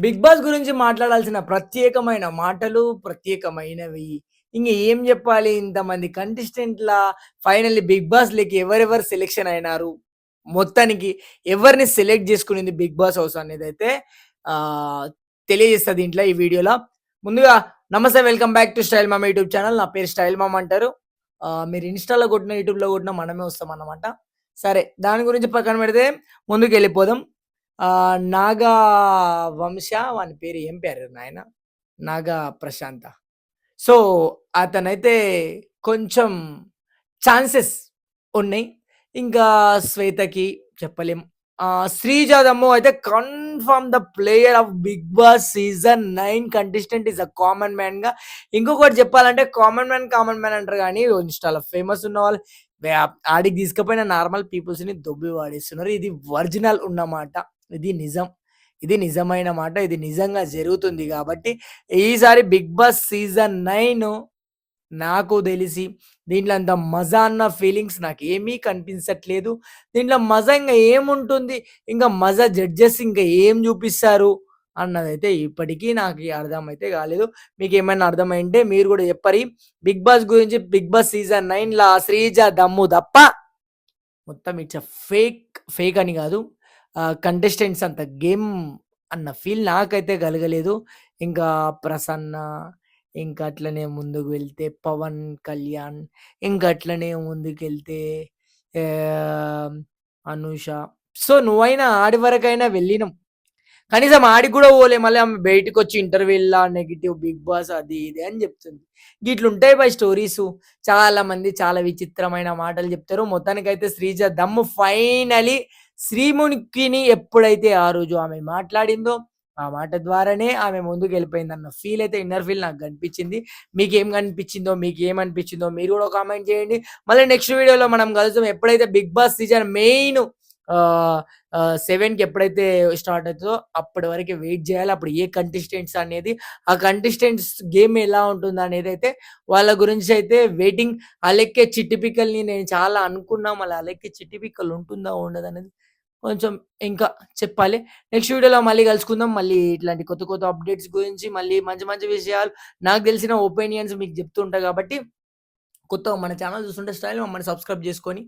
Big Boss గురించి మాట్లాడాల్సిన ప్రత్యేకమైన మాటలు ప్రత్యేకమైనవి. ఇంక ఏం చెప్పాలి ఇంతమంది కంటెస్టెంట్‌ల ఫైనల్లీ బిగ్ బాస్‌లోకి ఎవరెవరు సెలెక్షన్ అయినారు. మొత్తానికి ఎవరిని సెలెక్ట్ చేసుకునేది బిగ్ బాస్ హౌస్ అనేది అయితే తెలియజేస్తుంది దీంట్లో ఈ వీడియోలో. ముందుగా నమస్తే వెల్కమ్ బ్యాక్ టు స్టైల్ మామ యూట్యూబ్ ఛానల్. నా పేరు స్టైల్ మామ అంటారు. మీరు ఇన్‌స్టాలో కొట్టిన యూట్యూబ్‌లో కొట్టిన మనమే వస్తాం అన్నమాట సరే దాని గురించి పక్కన పెడితే ముందుకు వెళ్ళిపోదాం నాగా వంశ వాని పేరు ఏం పేరు నాయన? నాగా ప్రశాంత. సో, అతనైతే కొంచెం ఛాన్సెస్ ఉన్నాయి. ఇంకా శ్వేతకి చెప్పలేం. ఆహ్, అయితే confirm the player of Bigg Boss season nine contestant is a common మ్యాన్‌గా ఇంకొకటి చెప్పాలంటే కామన్ మ్యాన్, కామన్ మ్యాన్ అంటారు కానీ ఇన్‌స్టాలో ఫేమస్ ఉన్నవాళ్ళు వాళ్ళు ఆడికి తీసుకుపోయిన నార్మల్ పీపుల్స్‌ని దొబ్బి వాడేస్తున్నారు ఇది ఒరిజినల్ ఉన్నమాట. ఇది నిజం. ఇది నిజమైన మాట. ఇది నిజంగా జరుగుతుంది కాబట్టి ఈసారి బిగ్ బాస్ సీజన్ నైన్ నాకు తెలిసి దీంట్లో అంత మజా అన్న ఫీలింగ్స్ ఏమీ కనిపించట్లేదు. దీంట్లో మజా ఇంకా ఏముంటుంది? ఇంకా మజా జడ్జెస్ ఇంకా ఏం చూపిస్తారు? అన్నదైతే ఇప్పటికీ నాకు అర్థమైతే కాలేదు. మీకు ఏమైనా అర్థమైంటే మీరు కూడా చెప్పరి. బిగ్ బాస్ గురించి బిగ్ బాస్ సీజన్ నైన్లో శ్రీజ దమ్ము తప్ప మొత్తం ఇట్స్ ఫేక్, ఫేక్ అని కాదు కంటెస్టెంట్స్ అంత గేమ్ అన్న ఫీల్ నాకైతే కలగలేదు. ఇంకా ప్రసన్న, ఇంకా అట్లనే ముందుకు వెళ్తే పవన్ కళ్యాణ్, ఇంకా అట్లనే ముందుకెళ్తే వెళ్తే అనూష. సో, నువ్వైనా ఆడి వరకైనా వెళ్ళినాం. కనీసం ఆడికి కూడా పోలే. మళ్ళీ ఆమె బయటకు వచ్చి ఇంటర్వ్యూ‌ల నెగిటివ్ బిగ్ బాస్ అది ఇది అని చెప్తుంది గిట్లుంటాయి బై స్టోరీస్ చాలా మంది చాలా విచిత్రమైన మాటలు చెప్తారు మొత్తానికైతే శ్రీజ దమ్ము ఫైనలీ శ్రీమునికిని ఎప్పుడైతే ఆ రోజు ఆమె మాట్లాడిందో, ఆ మాట ద్వారానే ఆమె ముందుకు వెళ్ళిపోయింది అన్న ఫీల్ అయితే ఇన్నర్ ఫీల్ నాకు కనిపించింది. ఏం కనిపించిందో, మీకు ఏం అనిపించిందో మీరు కూడా కామెంట్ చేయండి. మళ్ళీ నెక్స్ట్ వీడియోలో మనం కలుద్దాం. ఎప్పుడైతే బిగ్ బాస్ సీజన్ మెయిన్ సెవెన్కి ఎప్పుడైతే స్టార్ట్ అవుతుందో అప్పటి వరకు వెయిట్ చేయాలి అప్పుడు ఏ కంటెస్టెంట్స్ అనేది ఆ కంటెస్టెంట్స్ గేమ్ ఎలా ఉంటుందో అనేది అయితే వాళ్ళ గురించి అయితే వెయిటింగ్. అలెక్కే చిట్టిపిక్కల్ని నేను చాలా అనుకున్నా. మళ్ళీ అలెక్కే చిట్టిపిక్కలు ఉంటుందా ఉండదు అనేది కొంచెం ఇంకా చెప్పాలి. నెక్స్ట్ వీడియోలో మళ్ళీ కలుసుకుందాం. మళ్ళీ ఇట్లాంటి కొత్త కొత్త అప్డేట్స్ గురించి మళ్ళీ మంచి మంచి విషయాలు నాకు తెలిసిన ఒపీనియన్స్ మీకు చెప్తూ కాబట్టి గాబట్టి కొత్తగా మన ఛానల్ చూస్తుంటే స్టైల్ మమ్మల్ని సబ్స్క్రైబ్ చేసుకొని